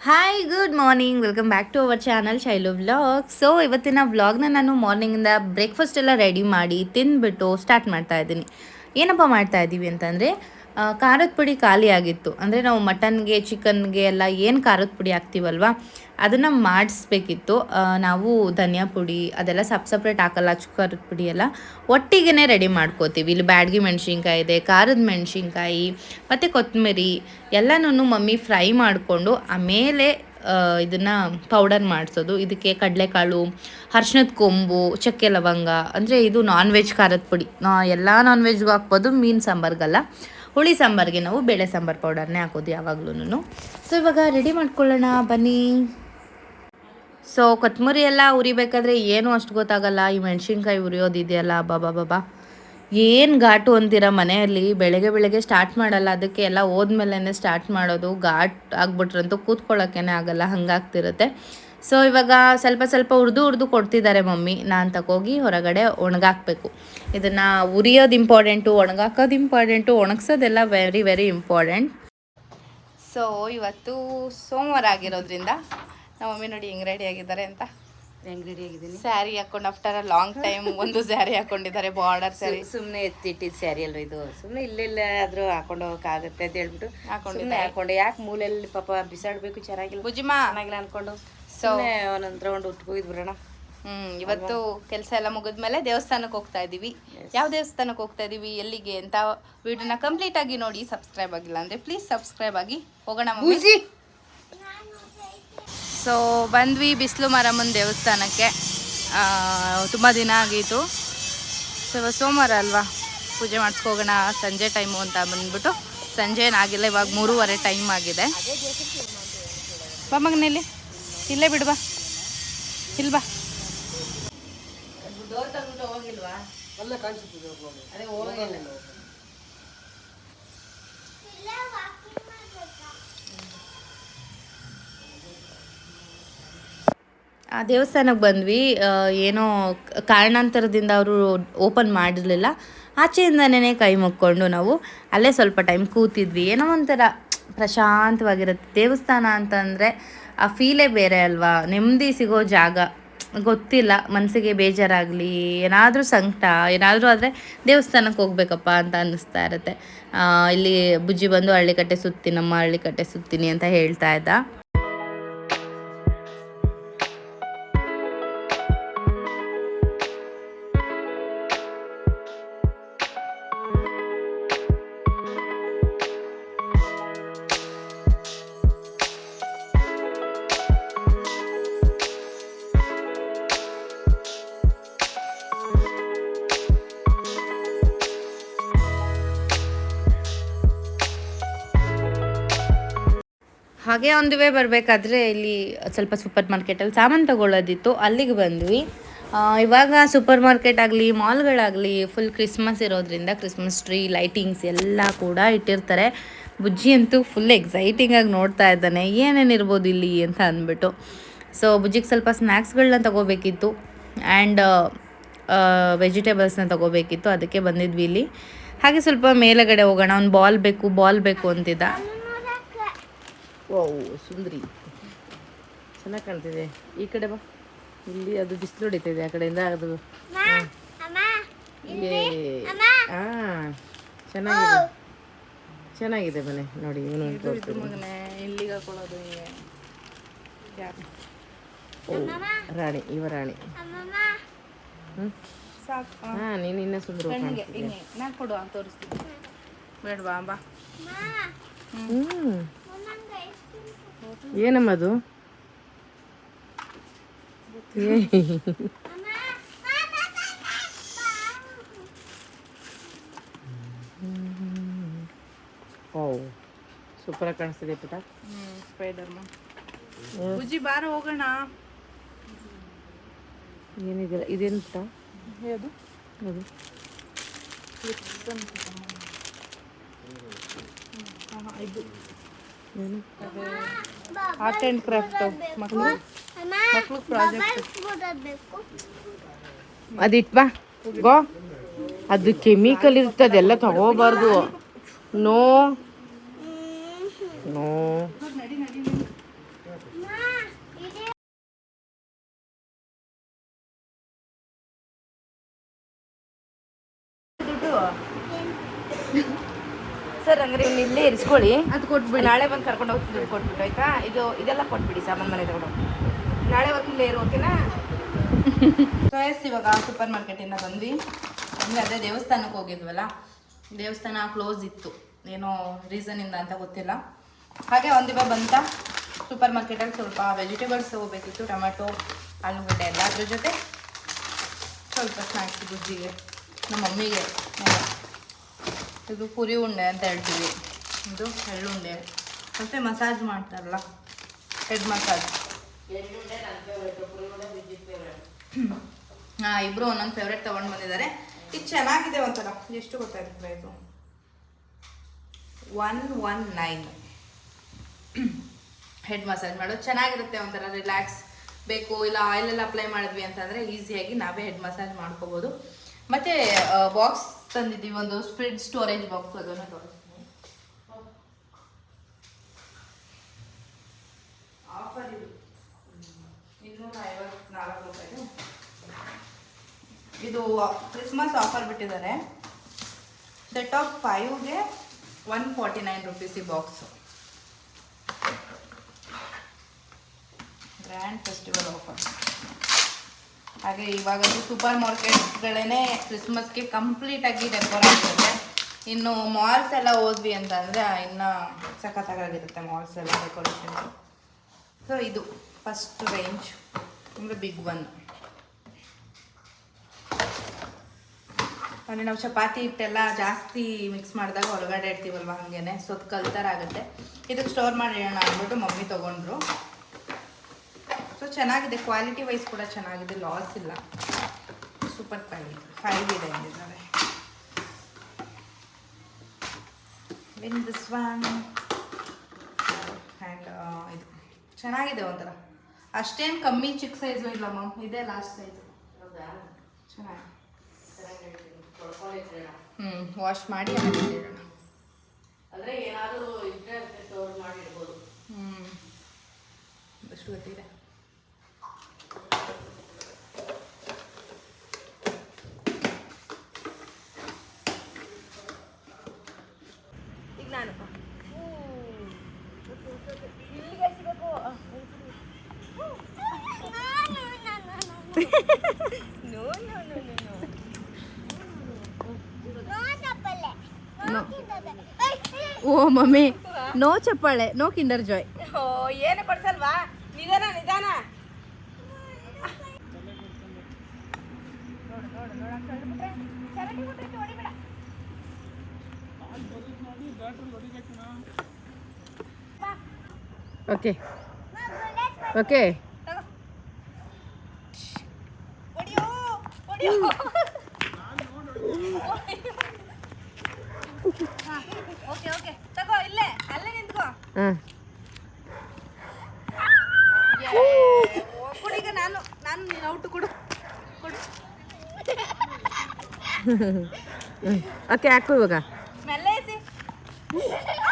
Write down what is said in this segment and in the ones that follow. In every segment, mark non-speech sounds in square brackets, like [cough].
Hi good morning welcome back to our channel Shailu vlog so ಇವತ್ತಿನ ವ್ಲಾಗ್ನ ನಾನು ಮಾರ್ನಿಂಗಿಂದ breakfast ಎಲ್ಲ ರೆಡಿ ಮಾಡಿ ತಿಂದ್ಬಿಟ್ಟು ಸ್ಟಾರ್ಟ್ ಮಾಡ್ತಾ ಇದ್ದೀನಿ. ಏನಪ್ಪ ಮಾಡ್ತಾ ಇದ್ದೀವಿ ಅಂತಂದರೆ ಖಾರದ ಪುಡಿ ಖಾಲಿ ಆಗಿತ್ತು. ಅಂದರೆ ನಾವು ಮಟನ್ಗೆ, ಚಿಕನ್ಗೆ ಎಲ್ಲ ಏನು ಖಾರದ ಪುಡಿ ಹಾಕ್ತೀವಲ್ವ? ಅದನ್ನು ಮಾಡಿಸ್ಬೇಕಿತ್ತು. ನಾವು ಧನಿಯಾ ಪುಡಿ, ಅದೆಲ್ಲ ಸಪ್ ಸಪ್ರೇಟ್ ಹಾಕಲ್ಲ ಖಾರದ ಪುಡಿ ಎಲ್ಲ. ಒಟ್ಟಿಗೆ ರೆಡಿ ಮಾಡ್ಕೋತೀವಿ. ಇಲ್ಲಿ ಬ್ಯಾಡ್ಗಿ ಮೆಣಸಿನ್ಕಾಯಿ ಇದೆ, ಖಾರದ ಮೆಣಸಿನ್ಕಾಯಿ, ಮತ್ತು ಕೊತ್ತಂಬರಿ ಎಲ್ಲನೂ ಮಮ್ಮಿ ಫ್ರೈ ಮಾಡಿಕೊಂಡು ಆಮೇಲೆ ಇದನ್ನು ಪೌಡರ್ ಮಾಡಿಸೋದು. ಇದಕ್ಕೆ ಕಡಲೆಕಾಳು, ಅರ್ಶಿಣದ ಕೊಂಬು, ಚಕ್ಕೆ ಲವಂಗ, ಅಂದರೆ ಇದು ನಾನ್ ವೆಜ್ ಖಾರದ ಪುಡಿ. ಎಲ್ಲ ನಾನ್ ವೆಜ್ಗೂ ಹಾಕ್ಬೋದು, ಮೀನು ಸಾಂಬಾರ್ಗಲ್ಲ. ಹುಳಿ ಸಾಂಬಾರಿಗೆ ನಾವು ಬೇಳೆ ಸಾಂಬಾರು ಪೌಡರ್ನೇ ಹಾಕೋದು ಯಾವಾಗ್ಲೂ ಸೊ ಇವಾಗ ರೆಡಿ ಮಾಡ್ಕೊಳ್ಳೋಣ, ಬನ್ನಿ. ಸೊ ಕೊತ್ತಂಬರಿ ಎಲ್ಲ ಉರಿಬೇಕಾದ್ರೆ ಏನೂ ಅಷ್ಟು ಗೊತ್ತಾಗಲ್ಲ. ಈ ಮೆಣಸಿನ್ಕಾಯಿ ಉರಿಯೋದಿದೆಯಲ್ಲ ಬಾಬಾ ಬಾಬಾ ಏನು ಘಾಟು ಅಂತೀರ ಮನೆಯಲ್ಲಿ? ಬೆಳಗ್ಗೆ ಬೆಳಗ್ಗೆ ಸ್ಟಾರ್ಟ್ ಮಾಡಲ್ಲ. ಅದಕ್ಕೆ ಎಲ್ಲ ಹೋದ್ಮೇಲೆ ಸ್ಟಾರ್ಟ್ ಮಾಡೋದು ಘಾಟ್ ಆಗ್ಬಿಟ್ರಂತೂ ಕೂತ್ಕೊಳ್ಳೋಕ್ಕೇ ಆಗಲ್ಲ. ಹಂಗಾಗ್ತಿರುತ್ತೆ. ಸೊ ಇವಾಗ ಸ್ವಲ್ಪ ಸ್ವಲ್ಪ ಉರ್ದು ಉರ್ದು ಕೊಡ್ತಿದ್ದಾರೆ ಮಮ್ಮಿ. ನಾನು ತಗೋಗಿ ಹೊರಗಡೆ ಒಣಗಾಕ್ಬೇಕು. ಇದನ್ನು ಉರಿಯೋದು ಇಂಪಾರ್ಟೆಂಟು ಒಣಗಾಕೋದು ಇಂಪಾರ್ಟೆಂಟು ಒಣಗ್ಸೋದೆಲ್ಲ ವೆರಿ ವೆರಿ ಇಂಪಾರ್ಟೆಂಟ್ ಸೊ ಇವತ್ತು ಸೋಮವಾರ ಆಗಿರೋದ್ರಿಂದ ನಮ್ಮ ಮಮ್ಮಿ ನೋಡಿ ಹೆಂಗೆ ರೆಡಿ ಆಗಿದ್ದಾರೆ ಅಂತ. ಹೆಂಗೆ ರೆಡಿ ಆಗಿದ್ದೀನಿ? ಸ್ಯಾರಿ ಹಾಕೊಂಡು ಆಫ್ಟರ್ ಅ ಲಾಂಗ್ ಟೈಮ್ ಒಂದು ಸ್ಯಾರಿ ಹಾಕೊಂಡಿದ್ದಾರೆ ಬಾರ್ಡರ್ ಸ್ಯಾರಿ ಸುಮ್ಮನೆ ಎತ್ತಿಟ್ಟಿದ್ದು ಸ್ಯಾರಿ ಅಲ್ವ ಇದು? ಸುಮ್ಮನೆ ಇಲ್ಲೆಲ್ಲ ಆದರೂ ಹಾಕೊಂಡು ಹೋಗೋಕ್ಕಾಗುತ್ತೆ ಅಂತ ಹೇಳ್ಬಿಟ್ಟು ಹಾಕೊಂಡು ಹಾಕೊಂಡು. ಯಾಕೆ ಮೂಲೆಯಲ್ಲಿ ಪಾಪ ಬಿಸಾಡಬೇಕು? ಚೆನ್ನಾಗಿಲ್ಲ. ಬುಜಿಮಾ ಚೆನ್ನಾಗಿಲ್ಲ ಅನ್ಕೊಂಡು. ಸೊ ಒಂದೊಂದ್ ರೌಂಡ್ ಉಟ್ಕೋಗಿದ್ ಬಿಡೋಣ. ಹ್ಮ್ ಇವತ್ತು ಕೆಲಸ ಎಲ್ಲ ಮುಗಿದ್ಮೇಲೆ ದೇವಸ್ಥಾನಕ್ಕೆ ಹೋಗ್ತಾ ಇದೀವಿ. ಯಾವ ದೇವಸ್ಥಾನಕ್ಕೆ ಹೋಗ್ತಾ ಇದೀವಿ ಎಲ್ಲಿಗೆ ಅಂತ ವಿಡಿಯೋನ ಕಂಪ್ಲೀಟ್ ಆಗಿ ನೋಡಿ ಸಬ್ಸ್ಕ್ರೈಬ್ ಆಗಿಲ್ಲ ಅಂದ್ರೆ ಪ್ಲೀಸ್ ಸಬ್ಸ್ಕ್ರೈಬ್ ಆಗಿ ಹೋಗೋಣ ಸೊ ಬಂದ್ವಿ ಬಿಸಿಲು ಮಾರಮ್ಮನ ದೇವಸ್ಥಾನಕ್ಕೆ. ತುಂಬ ದಿನ ಆಗಿತ್ತು. ಸೊ ಸೋಮವಾರ ಅಲ್ವಾ? ಪೂಜೆ ಮಾಡಿಸ್ಕೋಗೋಣ ಸಂಜೆ ಟೈಮು ಅಂತ ಬಂದ್ಬಿಟ್ಟು. ಸಂಜೆ ಏನಾಗಿಲ್ಲ ಇವಾಗ ಮೂರುವರೆ ಟೈಮ್ ಆಗಿದೆ. ಬಾ ಮಗನಲ್ಲಿ ಇಲ್ಲೇ ಬಿಡು ಬಾ. ಇಲ್ಲಿ. ಬಾ ಆ ದೇವಸ್ಥಾನಕ್ಕೆ ಬಂದ್ವಿ. ಏನೋ ಕಾರಣಾಂತರದಿಂದ ಅವರು ಓಪನ್ ಮಾಡಿರಲಿಲ್ಲ. ಆಚೆಯಿಂದನೇ ಕೈ ಮುಕ್ಕೊಂಡು ನಾವು ಅಲ್ಲೇ ಸ್ವಲ್ಪ ಟೈಮ್ ಕೂತಿದ್ವಿ. ಏನೋ ಒಂಥರ ಪ್ರಶಾಂತವಾಗಿರುತ್ತೆ. ದೇವಸ್ಥಾನ ಅಂತಂದರೆ ಆ ಫೀಲೇ ಬೇರೆ ಅಲ್ವಾ? ನೆಮ್ಮದಿ ಸಿಗೋ ಜಾಗ. ಗೊತ್ತಿಲ್ಲ ಮನಸ್ಸಿಗೆ ಬೇಜಾರಾಗಲಿ, ಏನಾದರೂ ಸಂಕಟ, ಏನಾದರೂ ಆದರೆ ದೇವಸ್ಥಾನಕ್ಕೆ ಹೋಗ್ಬೇಕಪ್ಪ ಅಂತ ಅನ್ನಿಸ್ತಾ ಇರುತ್ತೆ. ಇಲ್ಲಿ ಬುಜ್ಜಿ ಬಂದು ಹಳ್ಳಿಕಟ್ಟೆ ಸುತ್ತಿ, ನಮ್ಮ ಹಳ್ಳಿಕಟ್ಟೆ ಸುತ್ತೀನಿ ಅಂತ ಹೇಳ್ತಾ ಇದ್ದ. ಹಾಗೆ ಒಂದು ವೇ ಬರಬೇಕಾದ್ರೆ ಇಲ್ಲಿ ಸ್ವಲ್ಪ ಸೂಪರ್ ಮಾರ್ಕೆಟಲ್ಲಿ ಸಾಮಾನು ತಗೊಳ್ಳೋದಿತ್ತು. ಅಲ್ಲಿಗೆ ಬಂದ್ವಿ. ಇವಾಗ ಸೂಪರ್ ಮಾರ್ಕೆಟ್ ಆಗಲಿ, ಮಾಲ್ಗಳಾಗಲಿ ಫುಲ್ ಕ್ರಿಸ್ಮಸ್ ಇರೋದ್ರಿಂದ ಕ್ರಿಸ್ಮಸ್ ಟ್ರೀ ಲೈಟಿಂಗ್ಸ್ ಎಲ್ಲ ಕೂಡ ಇಟ್ಟಿರ್ತಾರೆ. ಬುಜ್ಜಿ ಅಂತೂ ಫುಲ್ ಎಕ್ಸೈಟಿಂಗ್ ಆಗಿ ನೋಡ್ತಾ ಇದ್ದಾನೆ. ಏನೇನು ಇರ್ಬೋದು ಇಲ್ಲಿ ಅಂತ ಅಂದ್ಬಿಟ್ಟು. ಸೊ ಬುಜ್ಜಿಗೆ ಸ್ವಲ್ಪ ಸ್ನ್ಯಾಕ್ಸ್ಗಳನ್ನ ತಗೋಬೇಕಿತ್ತು. ಆ್ಯಂಡ್ ವೆಜಿಟೇಬಲ್ಸ್ನ ತಗೋಬೇಕಿತ್ತು. ಅದಕ್ಕೆ ಬಂದಿದ್ವಿ ಇಲ್ಲಿ. ಹಾಗೆ ಸ್ವಲ್ಪ ಮೇಲಗಡೆ ಹೋಗೋಣ. ಅವ್ನು ಬಾಲ್ ಬೇಕು ಬಾಲ್ ಬೇಕು ಅಂತಿದ್ದ. ಓ ಸುಂದರಿ. ಚೆನ್ನಾಗಿ ಕಾಣ್ತಿದೆ. ಈ ಕಡೆ ಬಾ. ಇಲ್ಲಿ ಅದು ಬಿಸಿಲು ಹೊಡಿತಿದೆ ಆ ಕಡೆಯಿಂದ ಅದು ಹಾಂ. ಚೆನ್ನಾಗಿದೆ. ಚೆನ್ನಾಗಿದೆ ಮನೆ. ನೋಡಿ ಇವನು ಇಲ್ಲಿಗೆ ಹಾಕೊಳ್ಳೋದು ಓ ರಾಣಿ ಇವ ರಾಣಿ. ಹಾ ನೀನು ಇನ್ನ ಸುಂದರ ಕಣ್ಣಿಗೆ ಹಿಂಗೆ. ನಾಲ್ಕು ಕೊಡು ಅಂತ ತೋರಿಸ್ತೀನಿ. ಬೇಡವಾ ಬಾ. ಹ್ಮ್. ಏನಮ್ಮ ಅದು. ಓ ಸೂಪರಾಗಿ ಕಾಣಿಸ್ತಿದೆ ಪುಟ. ಸ್ಪೈಡರ್ ಬುಜ್ಜಿ ಬಾರ ಹೋಗೋಣ. ಏನಿದೆ ಇದೇನು ಪುಟ? ಅದು. ಇದು. ಆರ್ಟ್ ಆ್ಯಂಡ್ ಕ್ರಾಫ್ಟ್ ಮಕ್ಕಳು ಮಕ್ಕಳು ಪ್ರಾಜೆಕ್ಟ್ ಅದಿಟ್ ಬಾ. ಗೋ. ಅದು ಕೆಮಿಕಲ್ ಇರುತ್ತೆ ಅದೆಲ್ಲ ತಗೋಬಾರ್ದು. ನೋ. ನೋ. ಇಲ್ಲೇ ಇರಿಸ್ಕೊಳ್ಳಿ. ಅದು ಕೊಟ್ಬಿಡಿ. ನಾಳೆ ಬಂದು ಕರ್ಕೊಂಡು ಹೋಗ್ತೀನಿ ದುಡ್ಡು ಕೊಟ್ಬಿಟ್ಟು ಆಯ್ತಾ? ಇದು ಇದೆಲ್ಲ ಕೊಟ್ಬಿಡಿ ಸಾಮಾನು ಮನೆ ತಗೊಂಡು ನಾಳೆ ಹೊತ್ತು ಇಲ್ಲೇ ಇರು ಓಕೆನಾ ಇವಾಗ ಸೂಪರ್ ಮಾರ್ಕೆಟಿಂದ ಬಂದ್ವಿ. ಅಂದರೆ ಅದೇ ದೇವಸ್ಥಾನಕ್ಕೆ ಹೋಗಿದ್ವಲ್ಲ? ದೇವಸ್ಥಾನ ಕ್ಲೋಸ್ ಇತ್ತು. ಏನೋ ರೀಸನಿಂದ ಅಂತ ಗೊತ್ತಿಲ್ಲ. ಹಾಗೆ ಒಂದಿವ ಬಂತ. ಸೂಪರ್ ಮಾರ್ಕೆಟಲ್ಲಿ ಸ್ವಲ್ಪ ವೆಜಿಟೇಬಲ್ಸ್ ಹೋಗ್ಬೇಕಿತ್ತು ಟೊಮೆಟೊ ಆಲೂಗಡ್ಡೆ ಎಲ್ಲ. ಅದ್ರ ಜೊತೆ ಸ್ವಲ್ಪ ಸ್ನ್ಯಾಕ್ಸ್ ಬುಜ್ಜಿಗೆ ನಮ್ಮ ಮಮ್ಮಿಗೆ. ಇದು ಪುರಿ ಉಂಡೆ ಅಂತ ಹೇಳ್ತೀವಿ. ಇದು ಎಳ್ಳುಂಡೆ ಮತ್ತು ಮಸಾಜ್ ಮಾಡ್ತಾರಲ್ಲ? ಹೆಡ್ ಮಸಾಜ್ ಹಾಂ ಇಬ್ಬರು ಒಂದೊಂದು ಫೇವ್ರೆಟ್ ತೊಗೊಂಡು ಬಂದಿದ್ದಾರೆ. ಇದು ಚೆನ್ನಾಗಿದೆ ಒಂಥರ. ಎಷ್ಟು ಗೊತ್ತಾಯ್ತು price one one nine head massage ಮಾಡೋದು ಚೆನ್ನಾಗಿರುತ್ತೆ ಒಂಥರ ರಿಲ್ಯಾಕ್ಸ್ ಬೇಕು ಇಲ್ಲ ಆಯಿಲೆಲ್ಲ ಅಪ್ಲೈ ಮಾಡಿದ್ವಿ ಅಂತಂದರೆ ಈಸಿಯಾಗಿ ನಾವೇ ಹೆಡ್ ಮಸಾಜ್ ಮಾಡ್ಕೋಬೋದು. ಮತ್ತು ಬಾಕ್ಸ್ ತಂದಿದ್ದೀವಿ ಒಂದು ಸ್ಪ್ರಿಡ್ ಸ್ಟೋರೇಜ್ ಬಾಕ್ಸ್ ಅದನ್ನು ತೋರಿಸ್ತೀನಿ ಆಫರ್ ಇದು ಇನ್ನೂರ ಇದು ಕ್ರಿಸ್ಮಸ್ ಆಫರ್ ಬಿಟ್ಟಿದ್ದಾರೆ. ಸೆಟ್ ಆಫ್ ಫೈವ್ಗೆ ಒನ್ ಫಾರ್ಟಿ ನೈನ್ ರುಪೀಸ್ ಈ ಬಾಕ್ಸು ಗ್ರ್ಯಾಂಡ್ ಫೆಸ್ಟಿವಲ್ ಆಫರ್ ಹಾಗೆ ಇವಾಗಂತೂ ಸೂಪರ್ ಮಾರ್ಕೆಟ್ಗಳೇ ಕ್ರಿಸ್ಮಸ್ಗೆ ಕಂಪ್ಲೀಟಾಗಿ ಡೆಕೋರ್ ಆಗಿರುತ್ತೆ ಇನ್ನು ಮಾಲ್ಸ್ ಎಲ್ಲ ಹೋದ್ವಿ ಅಂತಂದರೆ ಇನ್ನೂ ಸಖತ್ತಾಗಿರುತ್ತೆ ಮಾಲ್ಸ್ ಎಲ್ಲ ಡೆಕೋರೇಷನ್ ಸೊ ಇದು ಫಸ್ಟ್ ರೇಂಜ್ ಅಂದರೆ ಬಿಗ್ ಒನ್ ಅಂದರೆ ನಾವು ಚಪಾತಿ ಹಿಟ್ಟೆಲ್ಲ ಜಾಸ್ತಿ ಮಿಕ್ಸ್ ಮಾಡಿದಾಗ ಒಳಗಡೆ ಇಡ್ತೀವಲ್ವ ಹಾಗೇನೆ? ಸೊತ್ತು ಕಲ್ತರ ಆಗುತ್ತೆ. ಇದಕ್ಕೆ ಸ್ಟೋರ್ ಮಾಡಿ ಇಡೋಣ ಅಂದ್ಬಿಟ್ಟು ಮಮ್ಮಿ ತೊಗೊಂಡ್ರು. ಸೊ ಚೆನ್ನಾಗಿದೆ. ಕ್ವಾಲಿಟಿ ವೈಸ್ ಕೂಡ ಚೆನ್ನಾಗಿದೆ. ಲಾಸ್ ಇಲ್ಲ. ಸೂಪರ್ ಕ್ವಾಲಿಟಿ ಫೈವ್ ಇದೆ ಅಂದಿದ್ದಾರೆ. ದಿಸ್ ಒನ್ ಆ್ಯಂಡ್ ಇದು. ಚೆನ್ನಾಗಿದೆ ಒಂಥರ. ಅಷ್ಟೇನು ಕಮ್ಮಿ ಚಿಕ್ಕ ಸೈಜು ಇಲ್ಲ ಮ್ಯಾಮ್ ಇದೇ ಲಾಸ್ಟ್ ಸೈಜು ಚೆನ್ನಾಗಿ. ಹ್ಞೂ ವಾಶ್ ಮಾಡಿ ಇಡೋಣ ಅಂದರೆ ಏನಾದರೂ ಇದ್ದರೆ ಸ್ಟೋರ್ ಮಾಡಿ ಇಡ್ಬೋದು ಹ್ಞೂ ಅಷ್ಟು ಗೊತ್ತಿದೆ ಈಗ ನಾನು ಇಲ್ಲಿಗೆ ಸಿಗಬೇಕು no no no no no oh mummy. No ಚಪ್ಪಾಳೆ ನೋ ಕಿಂಡರ್ ಜಾಯ್. ಓ ಏನು ಕೊಡ್ಸಲ್ವಾ ನಿಧಾನ ನಿಧಾನ. ನೋಡು ನೋಡು ನೋಡು ಅಂತ ಹೇಳ್ಬಿಟ್ರೆ ಚರಂಡಿ ಬಿಟ್ರೆ ಹೊಡಿಬೇಡ ಓಕೆ. ಓಕೆ ತಗೋ ಹೊಡಿಯೋ ಹೊಡಿಯೋ ಓಕೆ ಓಕೆ ತಗೋ ಇಲ್ಲೇ ಅಲ್ಲೇ ನಿಂತ್ಕೋ ಹಾಂ ಕೊಡು ಈಗ ನಾನು ನಾನು ನೀನು ಔಟ್ ಕೊಡು ಕೊಡು. ಓಕೆ ಹಾಕು ಇವಾಗ.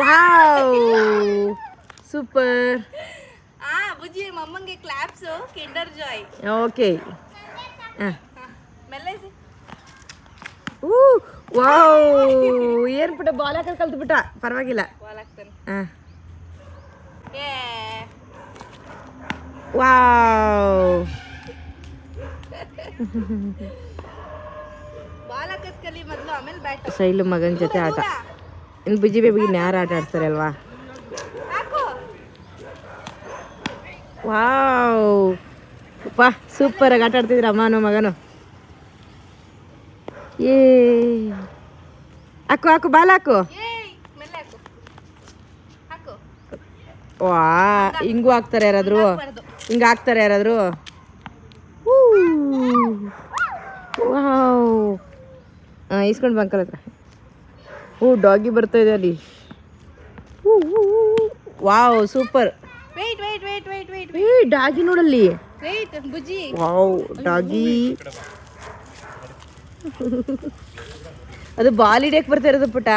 ವಾವ್. ಸೂಪರ್. ಆ ಬುಜ್ಜಿ ಮಮ್ಮಂಗೆ ಕ್ಲಾಪ್ಸು ಕಿಂಡರ್ ಜಾಯ್ ಓಕೆ. ಊ ವಾವ್. ಏನು ಬಿಟ್ಟ ಬಾಲ್ ಕಲ್ತು ಬಿಟ್ಟ ಪರವಾಗಿಲ್ಲ. ಬಾಲ್ ಹಾಕ್ತಾನೆ. ಹಾಂ. ಏ Wow. [laughs] ಶೈಲು ಮಗನ ಜೊತೆ ಆಟ. ಇನ್ನು ಬಿಜಿ ಬೇಬಿಗೆ ಯಾರು ಆಟ ಆಡ್ತಾರೆ ಅಲ್ವಾ ವಾವ್ ವಾ ಸೂಪರಾಗಿ ಆಟ ಆಡ್ತಿದ್ರು ಅಮ್ಮನೂ ಮಗನು. ಏ ಹಾಕು ಹಾಕು ಬಾಲ್ ಹಾಕು ಏಯ್ ಮೆಲ್ಲ ಹಾಕು ಹಾಕು ವಾ ಹಿಂಗೂ ಹಾಕ್ತಾರೆ ಯಾರಾದ್ರು? ಹಿಂಗೆ ಹಾಕ್ತಾರೆ ಯಾರಾದ್ರು. ವಾವ್. ಹಾಂ ಇಸ್ಕೊಂಡು ಬಂಕಲ್ ಹತ್ರ. ಹ್ಞೂ ಡಾಗಿ ಬರ್ತಾ ಇದೆ ಅಲ್ಲಿ. Wow super. ಏ ಡಾಗಿ ನೋಡಲ್ಲಿ. Wow doggy. ಅದು ಬಾಲ್ ಹಿಡಿಯಕ್ಕೆ ಬರ್ತಾ ಇರೋದು ಪುಟ.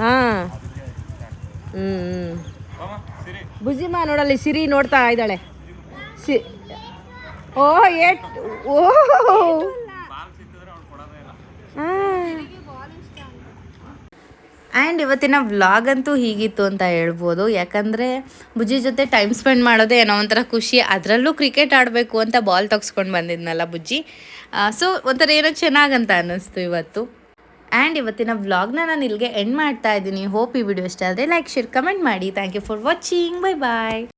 ಹಾಂ. ಹ್ಞೂ ನೋಡಲ್ಲಿ, ಸಿರಿ ನೋಡ್ತಾ ಇದ್ದಾಳೆ. C, O, eight, O. And ಇವತ್ತಿನ ವ್ಲಾಗ್ ಅಂತೂ ಹೀಗಿತ್ತು ಅಂತ ಹೇಳ್ಬೋದು. ಯಾಕಂದರೆ ಬುಜ್ಜಿ ಜೊತೆ ಟೈಮ್ ಸ್ಪೆಂಡ್ ಮಾಡೋದೇ ಏನೋ ಒಂಥರ ಖುಷಿ. ಅದರಲ್ಲೂ ಕ್ರಿಕೆಟ್ ಆಡಬೇಕು ಅಂತ ಬಾಲ್ ತೆಗ್ಸ್ಕೊಂಡು ಬಂದಿದ್ನಲ್ಲ ಬುಜ್ಜಿ ಸೊ ಒಂಥರ ಏನೋ ಚೆನ್ನಾಗಂತ ಅನ್ನಿಸ್ತು ಇವತ್ತು. ಆ್ಯಂಡ್ ಇವತ್ತಿನ ವ್ಲಾಗ್ನ ನಾನು ಇಲ್ಲಿಗೆ ಎಂಡ್ ಮಾಡ್ತಾ ಇದ್ದೀನಿ. ಹೋಪ್ ಈ ವಿಡಿಯೋ ಇಷ್ಟ ಆದರೆ ಲೈಕ್ ಶೇರ್ ಕಮೆಂಟ್ ಮಾಡಿ. Thank you for watching bye bye